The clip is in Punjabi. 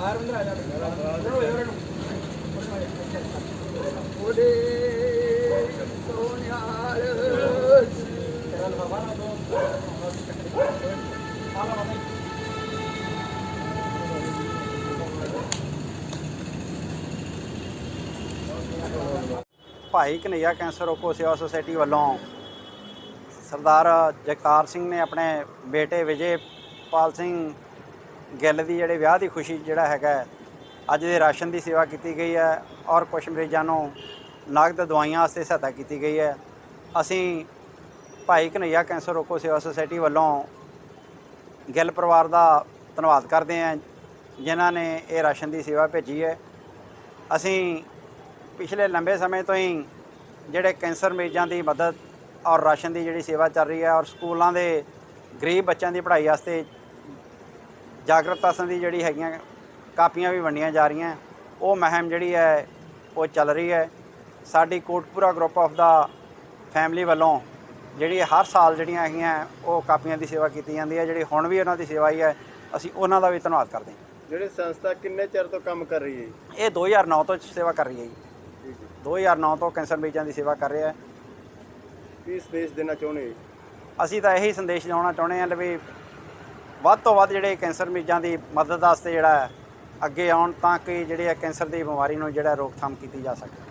ആറ് മണി ആരാ ഓടേ ਭਾਈ ਕਨਈਆ ਕੈਂਸਰ ਰੋਕੋ ਸੇਵਾ ਸੁਸਾਇਟੀ ਵੱਲੋਂ ਸਰਦਾਰ ਜਗਤਾਰ ਸਿੰਘ ਨੇ ਆਪਣੇ ਬੇਟੇ ਵਿਜੇ ਪਾਲ ਸਿੰਘ ਗਿੱਲ ਦੀ ਜਿਹੜੇ ਵਿਆਹ ਦੀ ਖੁਸ਼ੀ ਜਿਹੜਾ ਹੈਗਾ ਅੱਜ ਦੇ ਰਾਸ਼ਨ ਦੀ ਸੇਵਾ ਕੀਤੀ ਗਈ ਹੈ ਔਰ ਕੁਝ ਮਰੀਜ਼ਾਂ ਨੂੰ ਨਗਦ ਦਵਾਈਆਂ ਵਾਸਤੇ ਸਹਾਇਤਾ ਕੀਤੀ ਗਈ ਹੈ। ਅਸੀਂ ਭਾਈ ਕਨਈਆ ਕੈਂਸਰ ਰੋਕੋ ਸੇਵਾ ਸੁਸਾਇਟੀ ਵੱਲੋਂ ਗਿੱਲ ਪਰਿਵਾਰ ਦਾ ਧੰਨਵਾਦ ਕਰਦੇ ਹਾਂ, ਜਿਨ੍ਹਾਂ ਨੇ ਇਹ ਰਾਸ਼ਨ ਦੀ ਸੇਵਾ ਭੇਜੀ ਹੈ। ਅਸੀਂ ਪਿਛਲੇ ਲੰਬੇ ਸਮੇਂ ਤੋਂ ਹੀ ਜਿਹੜੇ ਕੈਂਸਰ ਮਰੀਜ਼ਾਂ ਦੀ ਮਦਦ ਔਰ ਰਾਸ਼ਨ ਦੀ ਜਿਹੜੀ ਸੇਵਾ ਚੱਲ ਰਹੀ ਹੈ ਔਰ ਸਕੂਲਾਂ ਦੇ ਗਰੀਬ ਬੱਚਿਆਂ ਦੀ ਪੜ੍ਹਾਈ ਵਾਸਤੇ ਜਾਗਰਤਾ ਸੰਬੰਧੀ ਜਿਹੜੀ ਹੈਗੀਆਂ ਕਾਪੀਆਂ ਵੀ ਵੰਡੀਆਂ ਜਾ ਰਹੀਆਂ ਉਹ ਮਹਿਮ ਜਿਹੜੀ ਹੈ ਉਹ ਚੱਲ ਰਹੀ ਹੈ। ਸਾਡੀ ਕੋਟਪੂਰਾ ਗਰੁੱਪ ਆਫ ਦਾ ਫੈਮਿਲੀ ਵੱਲੋਂ ਜਿਹੜੀ ਹਰ ਸਾਲ ਜਿਹੜੀਆਂ ਹੈਗੀਆਂ ਉਹ ਕਾਪੀਆਂ ਦੀ ਸੇਵਾ ਕੀਤੀ ਜਾਂਦੀ ਹੈ। ਜਿਹੜੀ ਹੁਣ ਵੀ ਉਹਨਾਂ ਦੀ ਸੇਵਾ ਹੀ ਹੈ ਅਸੀਂ ਉਹਨਾਂ ਦਾ ਵੀ ਧੰਨਵਾਦ ਕਰਦੇ ਹਾਂ। ਜਿਹੜੀ ਸੰਸਥਾ ਕਿੰਨੇ ਚਿਰ ਤੋਂ ਕੰਮ ਕਰ ਰਹੀ ਹੈ? ਇਹ 2009 ਤੋਂ ਸੇਵਾ ਕਰ ਰਹੀ ਹੈ ਜੀ। 2009 ਤੋਂ ਕੈਂਸਰ ਮਰੀਜ਼ਾਂ ਦੀ ਸੇਵਾ ਕਰ ਰਿਹਾ ਹੈ ਕੀ ਸੰਦੇਸ਼ ਦੇਣਾ ਚਾਹੁੰਦੇ? ਅਸੀਂ ਤਾਂ ਇਹੀ ਸੰਦੇਸ਼ ਦੇਣਾ ਚਾਹੁੰਦੇ ਹਾਂ ਵੀ ਵੱਧ ਤੋਂ ਵੱਧ ਜਿਹੜੇ ਕੈਂਸਰ ਮਰੀਜ਼ਾਂ ਦੀ ਮਦਦ ਵਾਸਤੇ ਜਿਹੜਾ ਅੱਗੇ ਆਉਣ ਤਾਂ ਕਿ ਜਿਹੜੇ ਕੈਂਸਰ ਦੀ ਬਿਮਾਰੀ ਨੂੰ ਜਿਹੜਾ ਰੋਕਥਾਮ ਕੀਤੀ ਜਾ ਸਕੇ